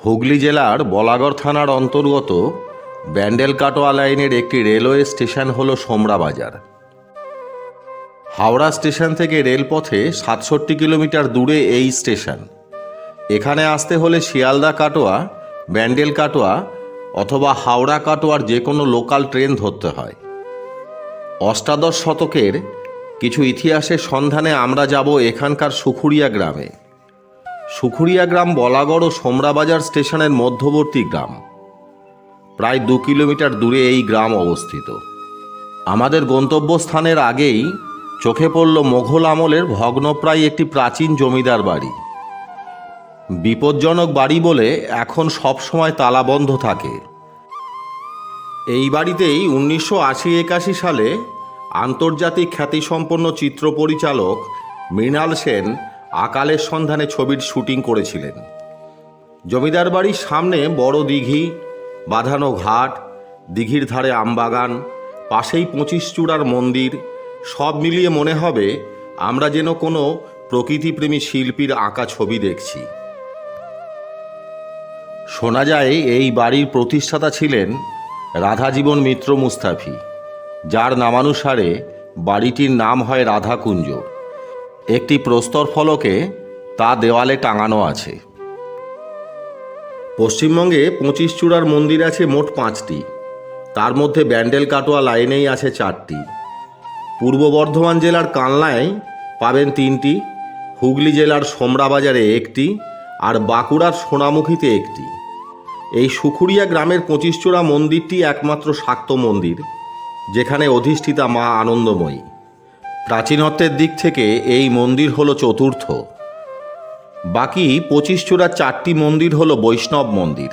হুগলি জেলার বলাগড় থানার অন্তর্গত ব্যান্ডেল কাটোয়া লাইনের একটি রেলওয়ে স্টেশন হল সোমরা বাজার হাওড়া স্টেশন থেকে রেলপথে সাতষট্টি কিলোমিটার দূরে এই স্টেশন। এখানে আসতে হলে শিয়ালদা কাটোয়া ব্যান্ডেল কাটোয়া অথবা হাওড়া কাটোয়ার যে কোনো লোকাল ট্রেন ধরতে হয়। অষ্টাদশ শতকের কিছু ইতিহাসের সন্ধানে আমরা যাব এখানকার সুখুরিয়া গ্রামে। সুখুরিয়া গ্রাম বলাগড় ও সোমরাবাজার স্টেশনের মধ্যবর্তী গ্রাম। প্রায় দু কিলোমিটার দূরে এই গ্রাম অবস্থিত। আমাদের গন্তব্যস্থানের আগেই চোখে পড়ল মোঘল আমলের ভগ্নপ্রায় একটি প্রাচীন জমিদার বাড়ি। বিপজ্জনক বাড়ি বলে এখন সবসময় তালাবন্ধ থাকে। এই বাড়িতেই উনিশশো আশি একাশি সালে আন্তর্জাতিক খ্যাতিসম্পন্ন চিত্র পরিচালক মৃণাল সেন আকালের সন্ধানে ছবির শুটিং করেছিলেন। জমিদার বাড়ির সামনে বড় দিঘি, বাঁধানো ঘাট, দিঘির ধারে আমবাগান, পাশেই পঁচিশ চূড়ার মন্দির, সব মিলিয়ে মনে হবে আমরা যেন কোনো প্রকৃতিপ্রেমী শিল্পীর আঁকা ছবি দেখছি। শোনা যায় এই বাড়ির প্রতিষ্ঠাতা ছিলেন রাধাজীবন মিত্র মুস্তাফি, যার নামানুসারে বাড়িটির নাম হয় রাধাকুঞ্জ। একটি প্রস্তর ফলকে তা দেওয়ালে টাঙানো আছে। পশ্চিমবঙ্গে পঁচিশ চূড়ার মন্দির আছে মোট পাঁচটি। তার মধ্যে ব্যান্ডেল কাটোয়া লাইনেই আছে চারটি। পূর্ব বর্ধমান জেলার কানলায় পাবেন তিনটি, হুগলি জেলার সোমরাবাজারে একটি, আর বাঁকুড়ার সোনামুখীতে একটি। এই সুখুরিয়া গ্রামের পঁচিশচূড়া মন্দিরটি একমাত্র শাক্ত মন্দির, যেখানে অধিষ্ঠিতা মা আনন্দময়ী। প্রাচীনত্বের দিক থেকে এই মন্দির হলো চতুর্থ। বাকি পঁচিশ চূড়ার চারটি মন্দির হলো বৈষ্ণব মন্দির।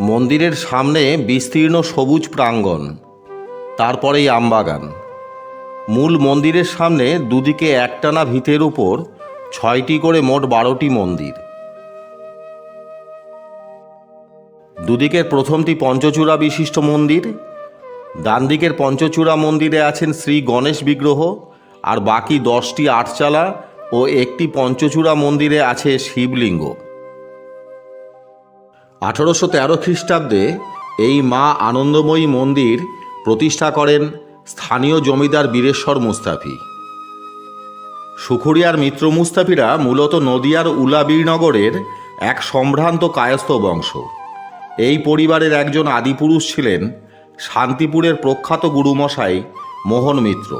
মন্দিরের সামনে বিস্তীর্ণ সবুজ প্রাঙ্গণ, তারপরেই আমবাগান। মূল মন্দিরের সামনে দুদিকে একটানা ভিতের উপর ছয়টি করে মোট বারোটি মন্দির। দুদিকের প্রথমটি পঞ্চচূড়া বিশিষ্ট মন্দির ডান দিকের পঞ্চচূড়া মন্দিরে আছেন শ্রী গণেশ বিগ্রহ, আর বাকি দশটি আটচালা ও একটি পঞ্চচূড়া মন্দিরে আছে শিবলিঙ্গ। আঠারোশো তেরো খ্রিস্টাব্দে এই মা আনন্দময়ী মন্দির প্রতিষ্ঠা করেন স্থানীয় জমিদার বীরেশ্বর মুস্তাফি। সুখুরিয়ার মিত্র মুস্তাফিরা মূলত নদিয়ার উলাবীরনগরের এক সম্ভ্রান্ত কায়স্থ বংশ। এই পরিবারের একজন আদিপুরুষ ছিলেন শান্তিপুরের প্রখ্যাত গুরুমশাই মোহন মিত্র।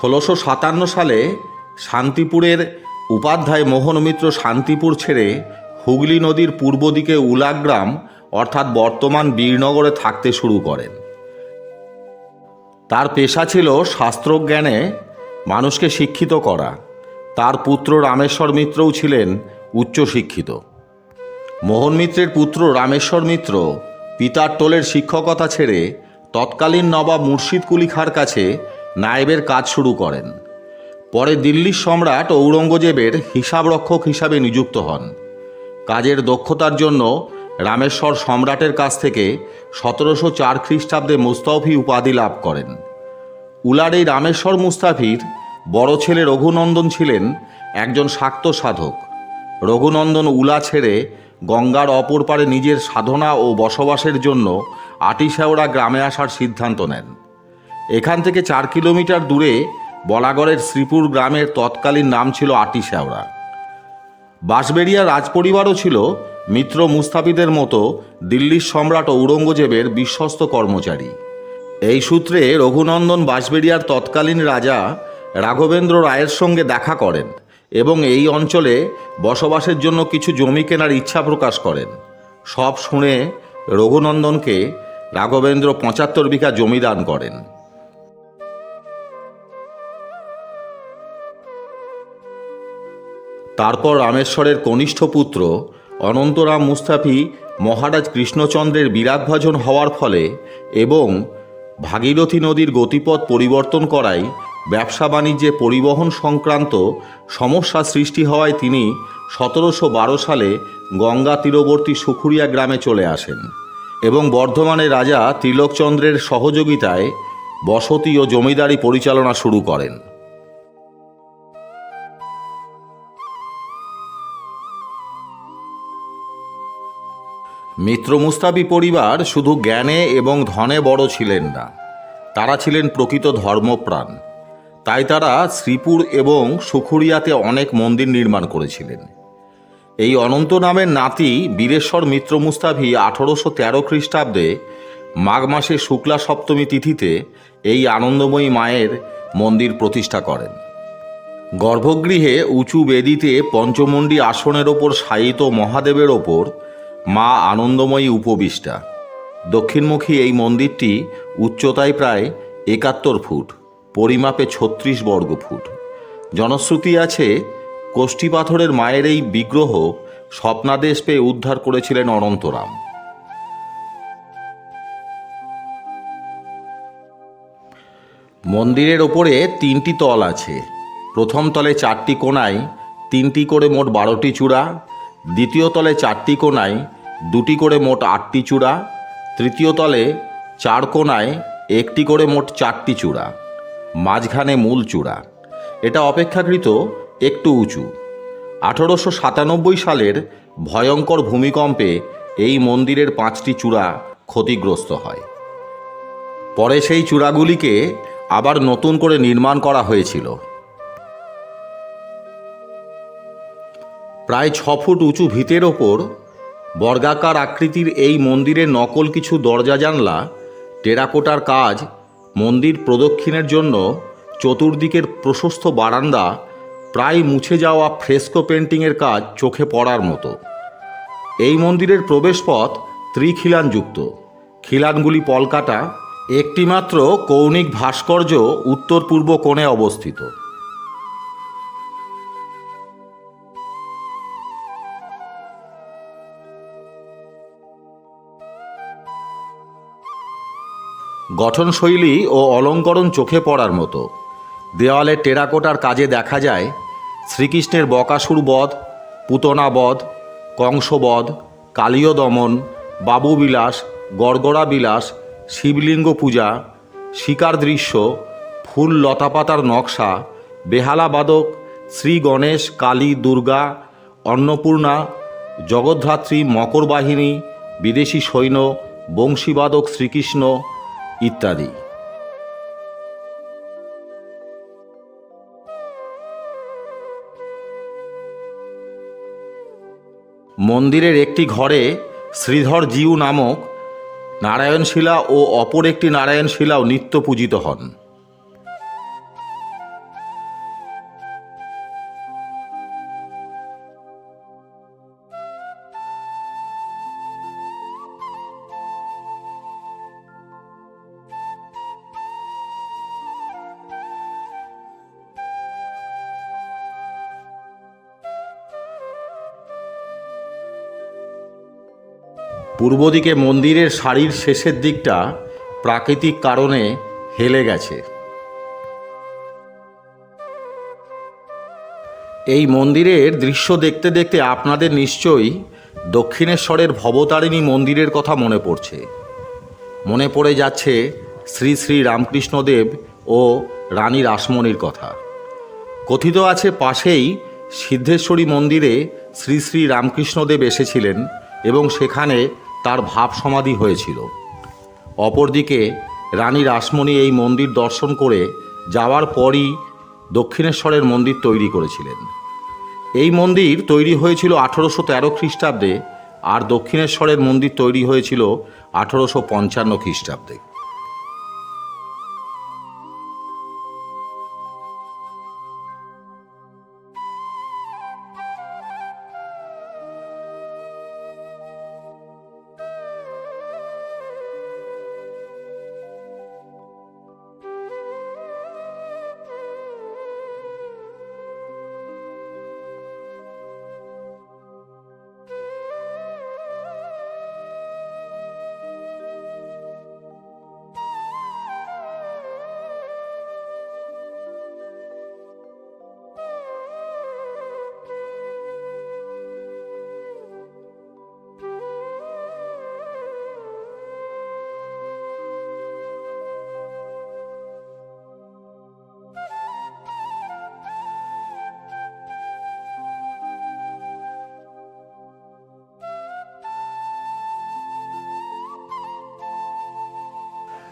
ষোলোশো সাতান্ন সালে শান্তিপুরের উপাধ্যায় মোহন মিত্র শান্তিপুর ছেড়ে হুগলি নদীর পূর্ব দিকে উলাগ্রাম অর্থাৎ বর্তমান বীরনগরে থাকতে শুরু করেন। তার পেশা ছিল শাস্ত্রজ্ঞানে মানুষকে শিক্ষিত করা। তার পুত্র রামেশ্বর মিত্রও ছিলেন উচ্চশিক্ষিত। মোহন মিত্রের পুত্র রামেশ্বর মিত্র পিতার টোলের শিক্ষকতা ছেড়ে তৎকালীন নবাব মুর্শিদ কুলি খাঁর কাছে নায়েবের কাজ শুরু করেন। পরে দিল্লির সম্রাট ঔরঙ্গজেবের হিসাবরক্ষক হিসাবে নিযুক্ত হন। কাজের দক্ষতার জন্য রামেশ্বর সম্রাটের কাছ থেকে সতেরোশো চার খ্রিস্টাব্দে মুস্তাফি উপাধি লাভ করেন। উলার এই রামেশ্বর মুস্তাফির বড় ছেলে রঘুনন্দন ছিলেন একজন শাক্ত সাধক। রঘুনন্দন উলা ছেড়ে গঙ্গার অপর পারে নিজের সাধনা ও বসবাসের জন্য আটিশেওড়া গ্রামে আসার সিদ্ধান্ত নেন। এখান থেকে চার কিলোমিটার দূরে বলাগড়ের শ্রীপুর গ্রামের তৎকালীন নাম ছিল আটিশেওড়া। বাঁশবেড়িয়া রাজপরিবারও ছিল মিত্র মুস্তাফিদের মতো দিল্লির সম্রাট ঔরঙ্গজেবের বিশ্বস্ত কর্মচারী। এই সূত্রে রঘুনন্দন বাঁশবেড়িয়ার তৎকালীন রাজা রাঘবেন্দ্র রায়ের সঙ্গে দেখা করেন। এবং এই অঞ্চলে বসবাসের জন্য কিছু জমি কেনার ইচ্ছা প্রকাশ করেন। সব শুনে রঘুনন্দনকে রাঘবেন্দ্র পঁচাত্তর বিঘা জমি দান করেন। তারপর রামেশ্বরের কনিষ্ঠ পুত্র অনন্তরাম মুস্তাফি মহারাজ কৃষ্ণচন্দ্রের বিরাগভাজন হওয়ার ফলে এবং ভাগীরথী নদীর গতিপথ পরিবর্তন করায় ব্যবসা বাণিজ্যে পরিবহন সংক্রান্ত সমস্যা সৃষ্টি হওয়ায় তিনি সতেরোশো বারো সালে গঙ্গা তীরবর্তী সুখুরিয়া গ্রামে চলে আসেন এবং বর্ধমানের রাজা তিলকচন্দ্রের সহযোগিতায় বসতি ও জমিদারি পরিচালনা শুরু করেন। মিত্র মুস্তাফি পরিবার শুধু জ্ঞানে এবং ধনে বড় ছিলেন না, তারা ছিলেন প্রকৃত ধর্মপ্রাণ। তাই তারা শ্রীপুর এবং সুখুরিয়াতে অনেক মন্দির নির্মাণ করেছিলেন। এই অনন্ত নামের নাতি বীরেশ্বর মিত্র মুস্তাফি আঠারোশো তেরো খ্রিস্টাব্দে মাঘ মাসে শুক্লা সপ্তমী তিথিতে এই আনন্দময়ী মায়ের মন্দির প্রতিষ্ঠা করেন। গর্ভগৃহে উঁচু বেদিতে পঞ্চমণ্ডী আসনের ওপর শায়িত মহাদেবের ওপর মা আনন্দময়ী উপবিষ্টা। দক্ষিণমুখী এই মন্দিরটি উচ্চতায় প্রায় একাত্তর ফুট। পরিমাপে ছত্রিশ বর্গ ফুট। জনশ্রুতি আছে, কোষ্ঠী পাথরের মায়ের এই বিগ্রহ স্বপ্নাদেশ পেয়ে উদ্ধার করেছিলেন অনন্তরাম। মন্দিরের ওপরে তিনটি তল আছে। প্রথম তলে চারটি কোণায় তিনটি করে মোট বারোটি চূড়া, দ্বিতীয় তলে চারটি কোণায় দুটি করে মোট আটটি চূড়া, তৃতীয় তলে চার কোণায় একটি করে মোট চারটি চূড়া। মাঝখানে মূল চূড়া। এটা অপেক্ষাকৃত একটু উঁচু। আঠারোশো সাতানব্বই সালের ভয়ঙ্কর ভূমিকম্পে এই মন্দিরের পাঁচটি চূড়া ক্ষতিগ্রস্ত হয়। পরে সেই চূড়াগুলিকে আবার নতুন করে নির্মাণ করা হয়েছিল। প্রায় ছ ফুট উঁচু ভিতের ওপর বর্গাকার আকৃতির এই মন্দিরের নকল কিছু দরজা জানলা, টেরাকোটার কাজ মন্দির প্রদক্ষিণের জন্য চতুর্দিকের প্রশস্ত বারান্দা প্রায় মুছে যাওয়া ফ্রেস্কো পেন্টিংয়ের কাজ চোখে পড়ার মতো। এই মন্দিরের প্রবেশপথ ত্রিখিলানযুক্ত। খিলানগুলি পলকাটা, একটিমাত্র কৌণিক ভাস্কর্য উত্তর পূর্ব কোণে অবস্থিত। গঠনশৈলী ও অলঙ্করণ চোখে পড়ার মতো। দেওয়ালে টেরাকোটার কাজে দেখা যায় শ্রীকৃষ্ণের বকাসুর বধ, পুতনা বধ কংসবধ কালীয় দমন বাবুবিলাস গড়গড়া বিলাস, শিবলিঙ্গ পূজা, শিকার দৃশ্য, ফুল লতাপাতার নকশা বেহালাবাদক শ্রী গণেশ, কালী, দুর্গা, অন্নপূর্ণা, জগদ্ধাত্রী, মকর বাহিনী, বিদেশি সৈন্য, বংশীবাদক শ্রীকৃষ্ণ ইত্যাদি। মন্দিরের একটি ঘরে শ্রীধর জিউ নামক নারায়ণশিলা ও অপর একটি নারায়ণশিলাও নিত্য পূজিত হন। পূর্ব দিকে মন্দিরের শাড়ির শেষের দিকটা প্রাকৃতিক কারণে হেলে গেছে। এই মন্দিরের দৃশ্য দেখতে দেখতে আপনাদের নিশ্চয়ই দক্ষিণেশ্বরের ভবতারিণী মন্দিরের কথা মনে পড়ছে। মনে পড়ে যাচ্ছে শ্রী শ্রী রামকৃষ্ণদেব ও রানী রাসমণির কথা। কথিত আছে পাশেই সিদ্ধেশ্বরী মন্দিরে শ্রী শ্রী রামকৃষ্ণদেব এসেছিলেন এবং সেখানে তার ভাব সমাধি হয়েছিল। অপরদিকে রানী রাসমণি এই মন্দির দর্শন করে যাওয়ার পরই দক্ষিণেশ্বরের মন্দির তৈরি করেছিলেন। এই মন্দির তৈরি হয়েছিল আঠেরোশো তেরো খ্রিস্টাব্দে আর দক্ষিণেশ্বরের মন্দির তৈরি হয়েছিল আঠেরোশো পঞ্চান্ন খ্রিস্টাব্দে।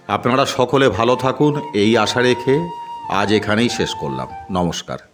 আপনারা সকলে ভালো থাকুন এই আশা রেখে আজ এখানেই শেষ করলাম। নমস্কার।